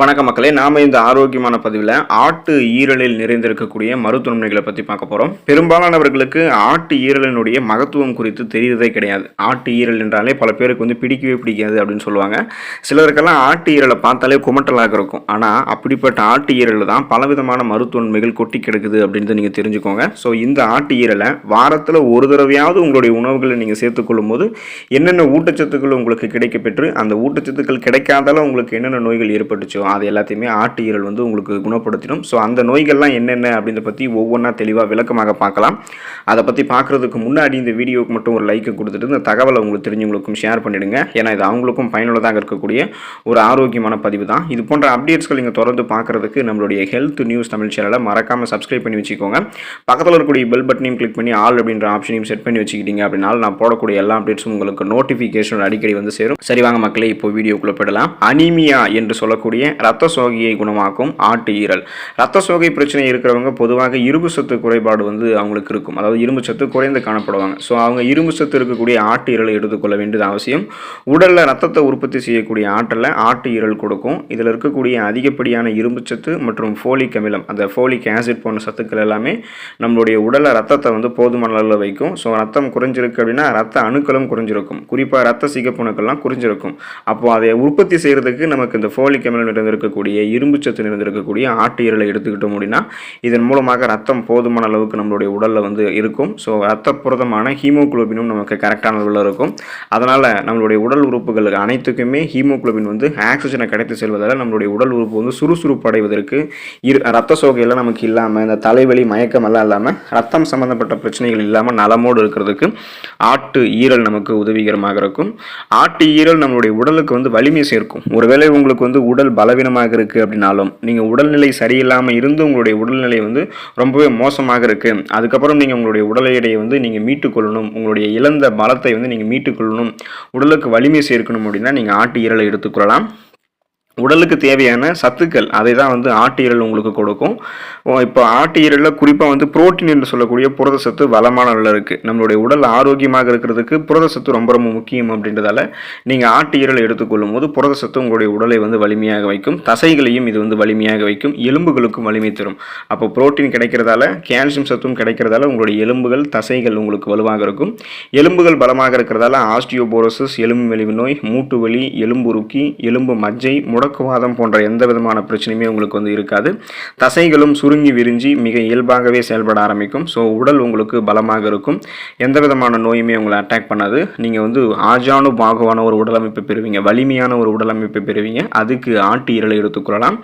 வணக்க மக்களே நாம இந்த ஆரோக்கியமான பதிவில் ஆட்டு ஈரலில் நிறைந்திருக்கக்கூடிய மருத்துவமனைகளை பற்றி பார்க்க போகிறோம் பெரும்பாலானவர்களுக்கு ஆட்டு ஈரலினுடைய மகத்துவம் குறித்து தெரியுறதே கிடையாது. ஆட்டு ஈரல் என்றாலே பல பேருக்கு வந்து பிடிக்கவே பிடிக்காது அப்படின்னு சொல்லுவாங்க. சிலருக்கெல்லாம் ஆட்டு ஈரலை பார்த்தாலே குமட்டலாக இருக்கும். ஆனால் அப்படிப்பட்ட ஆட்டு ஈரல் தான் பலவிதமான மருத்துவன்மைகள் கொட்டி கிடக்குது அப்படின்னு நீங்கள் தெரிஞ்சுக்கோங்க. ஸோ இந்த ஆட்டு ஈரலை வாரத்தில் ஒரு தடவையாவது உங்களுடைய உணவுகளை நீங்கள் சேர்த்துக்கொள்ளும் போது என்னென்ன ஊட்டச்சத்துக்கள் உங்களுக்கு கிடைக்கப்பெற்று அந்த ஊட்டச்சத்துக்கள் கிடைக்காதால உங்களுக்கு என்னென்ன நோய்கள் ஏற்பட்டுச்சோ அது எல்லாத்தையுமே ஆட்டு ஈரல் வந்து உங்களுக்கு குணப்படுத்திடும். ஸோ அந்த நோய்கள்லாம் என்னென்ன அப்படின்றத பற்றி ஒவ்வொன்றா தெளிவாக விளக்கமாக பார்க்கலாம். அதை பற்றி பார்க்குறதுக்கு முன்னாடி இந்த வீடியோவுக்கு மட்டும் ஒரு லைக்கை கொடுத்துட்டு இந்த தகவலை உங்களுக்கு தெரிஞ்சவங்களுக்கும் ஷேர் பண்ணிவிடுங்க ஏன்னா இது அவங்களுக்கும் பயனுள்ளதாக இருக்கக்கூடிய ஒரு ஆரோக்கியமான பதிவு தான். இது போன்ற அப்டேட்ஸ்கள் நீங்கள் தொடர்ந்து பார்க்குறதுக்கு நம்மளுடைய ஹெல்த் நியூஸ் தமிழ் சேனலை மறக்காமல் சப்ஸ்கிரைப் பண்ணி வச்சுக்கோங்க. பக்கத்தில் இருக்கக்கூடிய பெல் பட்டனையும் கிளிக் பண்ணி ஆல் அப்படின்ற ஆப்ஷனையும் செட் பண்ணி வச்சுக்கிட்டீங்க அப்படின்னால நான் போடக்கூடிய எல்லா அப்டேட்ஸும் உங்களுக்கு நோட்டிஃபிகேஷன் அடிக்கடி வந்து சேரும். சரி வாங்க மக்களே இப்போ வீடியோக்குள்ளே போயிடலாம். அனீமியா என்று சொல்லக்கூடிய ரத்த சோகையை குணமாக்கும் ஆட்டு ஈரல். ரத்த சோகை பிரச்சனை இருக்கிறவங்க பொதுவாக இரும்பு சத்து குறைபாடு வந்து அவங்களுக்கு இருக்கும். அதாவது இரும்பு சத்து குறைந்து காணப்படுவாங்க. ஸோ அவங்க இரும்பு சத்து இருக்கக்கூடிய ஆட்டு ஈரலை எடுத்துக்கொள்ள வேண்டியது அவசியம். உடலில் ரத்தத்தை உற்பத்தி செய்யக்கூடிய ஆற்றலை ஆட்டு ஈரல் கொடுக்கும். இதில் இருக்கக்கூடிய அதிகப்படியான இரும்பு சத்து மற்றும் ஃபோலிக் அமிலம் அந்த ஃபோலிக் ஆசிட் போன்ற சத்துக்கள் எல்லாமே நம்மளுடைய உடலில் ரத்தத்தை வந்து போதுமான அளவில் வைக்கும். ஸோ ரத்தம் குறைஞ்சிருக்கு அப்படின்னா ரத்த அணுக்களும் குறைஞ்சிருக்கும். குறிப்பாக ரத்த சிகப்பணுக்கள்லாம் குறைஞ்சிருக்கும். அப்போது அதை உற்பத்தி செய்கிறதுக்கு நமக்கு இந்த ஃபோலிக் அமிலம் நிறைந்திருக்கக்கூடிய இரும்பு சத்து நிறைந்திருக்கக்கூடிய ஆட்டு ஈரலை எடுத்துக்கிட்டோம் அப்படின்னா இதன் மூலமாக ரத்தம் போதுமான அளவுக்கு நம்மளுடைய உடலில் வந்து இருக்கும். ஸோ ரத்தப்புரதமான ஹீமோக்ளோபினும் ஹீமோகுளோபினும் நமக்கு கரெக்டான அளவில் இருக்கும். அதனால் நம்மளுடைய உடல் உறுப்புகள் அனைத்துக்குமே ஹீமோகுளோபின் வந்து ஆக்சிஜனை கிடைத்து செல்வதால் நம்மளுடைய உடல் உறுப்பு வந்து சுறுசுறுப்பு அடைவதற்கு இரு ரத்த சோகையெல்லாம் நமக்கு இல்லாமல் இந்த தலைவலி மயக்கம் எல்லாம் இல்லாமல் ரத்தம் சம்மந்தப்பட்ட பிரச்சனைகள் இல்லாமல் நலமோடு இருக்கிறதுக்கு ஆட்டு ஈரல் நமக்கு உதவிகரமாக இருக்கும். ஆட்டு ஈரல் நம்மளுடைய உடலுக்கு வந்து வலிமை சேர்க்கும். ஒருவேளை உங்களுக்கு வந்து உடல் பல பலவீனமாக இருக்குது அப்படின்னாலும் நீங்கள் உடல்நிலை சரியில்லாமல் இருந்து உங்களுடைய உடல்நிலை வந்து ரொம்பவே மோசமாக இருக்குது அதுக்கப்புறம் நீங்கள் உங்களுடைய உடல் எடையை வந்து நீங்கள் மீட்டுக்கொள்ளணும் உங்களுடைய இழந்த பலத்தை வந்து நீங்கள் மீட்டுக்கொள்ளணும் உடலுக்கு வலிமை சேர்க்கணும் அப்படின்னா நீங்கள் ஆட்டு ஈரலை எடுத்துக்கொள்ளலாம் உடலுக்கு தேவையான சத்துக்கள் அதை தான் வந்து ஆட்டு ஈரல் உங்களுக்கு கொடுக்கும். இப்போ ஆட்டு ஈரலில் குறிப்பாக வந்து புரோட்டீன் என்று சொல்லக்கூடிய புரத சத்து வளமான அளவில் இருக்குது நம்மளுடைய உடல் ஆரோக்கியமாக இருக்கிறதுக்கு புரத சத்து ரொம்ப ரொம்ப முக்கியம் அப்படின்றதால நீங்கள் ஆட்டு எடுத்துக்கொள்ளும் போது புரத சத்து உங்களுடைய உடலை வந்து வலிமையாக வைக்கும். தசைகளையும் இது வந்து வலிமையாக வைக்கும். எலும்புகளுக்கும் வலிமை தரும். அப்போ புரோட்டீன் கிடைக்கிறதால கால்சியம் சத்தும் கிடைக்கிறதால உங்களுடைய எலும்புகள் தசைகள் உங்களுக்கு வலுவாக இருக்கும். எலும்புகள் பலமாக இருக்கிறதால ஆஸ்டியோபோரோசிஸ் எலும்பு மெலிவு நோய் மூட்டு வலி எலும்புருக்கி எலும்பு மஜ்ஜை முடக்குவாதம் போன்ற எந்த விதமான பிரச்சனையுமே உங்களுக்கு வந்து இருக்காது. தசைகளும் சுருங்கி விரிஞ்சி மிக இயல்பாகவே செயல்பட ஆரம்பிக்கும். ஸோ உடல் உங்களுக்கு பலமாக இருக்கும். எந்த விதமான நோயுமே உங்களை அட்டாக் பண்ணாது. நீங்கள் வந்து ஆஜானு பாகுவான ஒரு உடலமைப்பை பெறுவீங்க. வலிமையான ஒரு உடலமைப்பை பெறுவீங்க. அதுக்கு ஆட்டு ஈரலை எடுத்துக்கொள்ளலாம்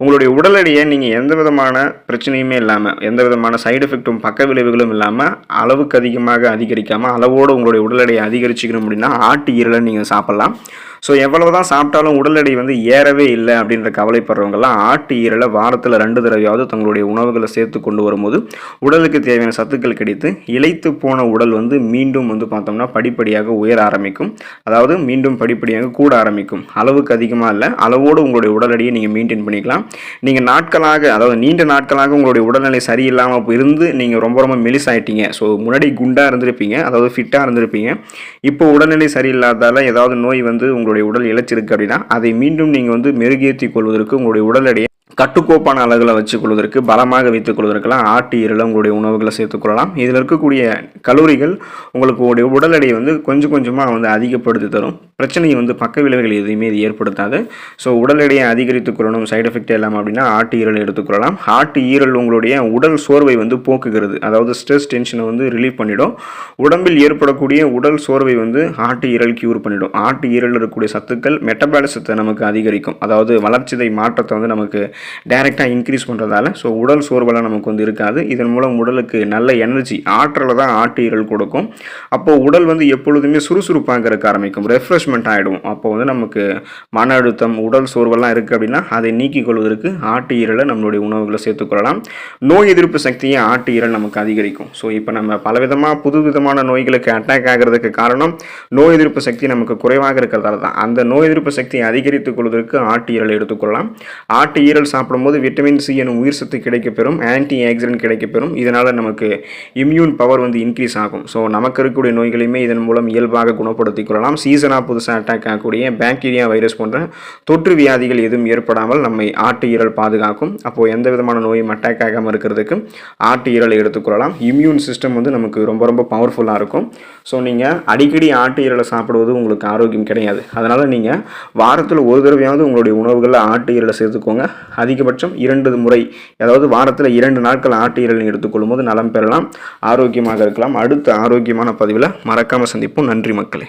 உங்களுடைய உடல் எடையை நீங்கள் எந்த விதமான பிரச்சனையுமே இல்லாமல் எந்த விதமான சைடு எஃபெக்ட்டும் பக்க விளைவுகளும் இல்லாமல் அளவுக்கு அதிகமாக அதிகரிக்காமல் அளவோடு உங்களுடைய உடல் எடையை அதிகரிச்சுக்கணும் அப்படின்னா ஆட்டு ஈரலை நீங்கள் சாப்பிட்லாம். ஸோ எவ்வளவு தான் சாப்பிட்டாலும் உடல் எடை வந்து ஏறவே இல்லை அப்படின்ற கவலைப்படுறவங்கலாம் ஆட்டு ஈரலை வாரத்தில் ரெண்டு தடவையாவது தங்களுடைய உணவுகளை சேர்த்து கொண்டு வரும்போது உடலுக்கு தேவையான சத்துக்கள் கிடைத்து இழைத்து போன உடல் வந்து மீண்டும் வந்து பார்த்தோம்னா படிப்படியாக உயர ஆரம்பிக்கும். அதாவது மீண்டும் படிப்படியாக கூட ஆரம்பிக்கும். அளவுக்கு அதிகமாக இல்லை அளவோடு உங்களுடைய உடல் எடையை நீங்கள் மெயின்டைன் பண்ணிக்கலாம். நீங்கள் நாட்களாக அதாவது நீண்ட நாட்களாக உங்களுடைய உடல்நிலை சரியில்லாமல் இருந்து நீங்கள் ரொம்ப ரொம்ப மெலிசாயிட்டீங்க. ஸோ முன்னாடி குண்டாக இருந்திருப்பீங்க அதாவது ஃபிட்டாக இருந்திருப்பீங்க. இப்போ உடல்நிலை சரியில்லாதால் ஏதாவது நோய் வந்து உங்களுடைய உடல் இழைச்சிருக்கு அப்படின்னா அதை மீண்டும் நீங்கள் வந்து மெருகேற்றி கொள்வதற்கு உங்களுடைய உடல் எடையை கட்டுக்கோப்பான அளவில் வச்சுக்கொள்வதற்கு பலமாக வைத்துக் கொள்வதற்கெல்லாம் ஆட்டு ஈரலை உங்களுடைய உணவுகளை சேர்த்துக்கொள்ளலாம் இதில் இருக்கக்கூடிய கலோரிகள் உங்களுக்கு உடைய உடல் எடையை வந்து கொஞ்சம் கொஞ்சமாக வந்து அதிகப்படுத்தி தரும். பிரச்சனையை வந்து பக்க விளைவுகள் எதுவுமே இது ஏற்படுத்தாது. ஸோ உடல் எடையை அதிகரித்துக் கொள்ளணும். சைடு எஃபெக்ட் இல்லாமல் அப்படின்னா ஆட்டு ஈரல் எடுத்துக்கொள்ளலாம் ஆட்டு ஈரல் உங்களுடைய உடல் சோர்வை வந்து போக்குகிறது. அதாவது ஸ்ட்ரெஸ் டென்ஷனை வந்து ரிலீவ் பண்ணிடும். உடம்பில் ஏற்படக்கூடிய உடல் சோர்வை வந்து ஆட்டு ஈரல் கியூர் பண்ணிடும். ஆட்டு ஈரல் இருக்கக்கூடிய சத்துக்கள் மெட்டபாலிசத்தை நமக்கு அதிகரிக்கும். அதாவது வளர்ச்சிதை மாற்றத்தை வந்து நமக்கு டைரெக்டாக இன்க்ரீஸ் பண்ணுறதால ஸோ உடல் சோர்வெல்லாம் நமக்கு வந்து இருக்காது. இதன் மூலம் உடலுக்கு நல்ல எனர்ஜி ஆற்றலை தான் ஆட்டு கொடுக்கும். அப்போது உடல் வந்து எப்பொழுதுமே சுறுசுறுப்பாக இருக்க ஆரம்பிக்கும். ரெஃப்ரெஷ்மெண்ட் ஆகிடும் அப்போ வந்து நமக்கு மன அழுத்தம் உடல் சோர்வெல்லாம் இருக்குது அப்படின்னா அதை நீக்கிக் கொள்வதற்கு ஆட்டு ஈரலை நம்மளுடைய உணவுகளை சேர்த்துக்கொள்ளலாம் நோய் எதிர்ப்பு சக்தியை ஆட்டு நமக்கு அதிகரிக்கும். ஸோ இப்போ நம்ம பலவிதமாக புது விதமான நோய்களுக்கு அட்டாக் ஆகிறதுக்கு காரணம் நோய் எதிர்ப்பு சக்தி நமக்கு குறைவாக இருக்கிறதால தான். அந்த நோய் எதிர்ப்பு சக்தியை அதிகரித்துக் கொள்வதற்கு ஆட்டு ஈரல் எடுத்துக்கொள்ளலாம் ஆட்டு ஈரல் சாப்பிடும்போது விட்டமின் சி எனும் உயிர் சத்து கிடைக்கப்பெறும் ஆன்டி ஆக்சிடென்ட் கிடைக்கப்பெறும். இதனால் நமக்கு இம்யூன் பவர் வந்து இன்க்ரீஸ் ஆகும். ஸோ நமக்கு இருக்கக்கூடிய நோய்களையுமே இதன் மூலம் இயல்பாக குணப்படுத்திக் கொள்ளலாம். சீசனாக புதுசாக அட்டாக் ஆகக்கூடிய பாக்டீரியா வைரஸ் போன்ற தொற்று வியாதிகள் எதுவும் ஏற்படாமல் நம்மை ஆட்டு ஈரல் பாதுகாக்கும். அப்போது எந்த விதமான நோயும் அட்டாக் ஆகாமல் இருக்கிறதுக்கு ஆட்டு ஈரலை எடுத்துக்கொள்ளலாம் இம்யூன் சிஸ்டம் வந்து நமக்கு ரொம்ப ரொம்ப பவர்ஃபுல்லாக இருக்கும். ஸோ நீங்கள் அடிக்கடி ஆட்டு ஈரலை சாப்பிடுவது உங்களுக்கு ஆரோக்கியம் கிடையாது. அதனால் நீங்கள் வாரத்தில் ஒரு தடவையாவது உங்களுடைய உணவுகளில் ஆட்டு ஈரலை சேர்த்துக்கோங்க. அதிகபட்சம் இரண்டு முறை. அதாவது வாரத்தில் இரண்டு நாட்கள் ஆட்டு ஈரலை எடுத்துக்கொள்ளும் போது நலம் பெறலாம் ஆரோக்கியமாக இருக்கலாம். அடுத்த ஆரோக்கியமான பதிவில் மறக்காமல் சந்திப்போம். நன்றி மக்களே.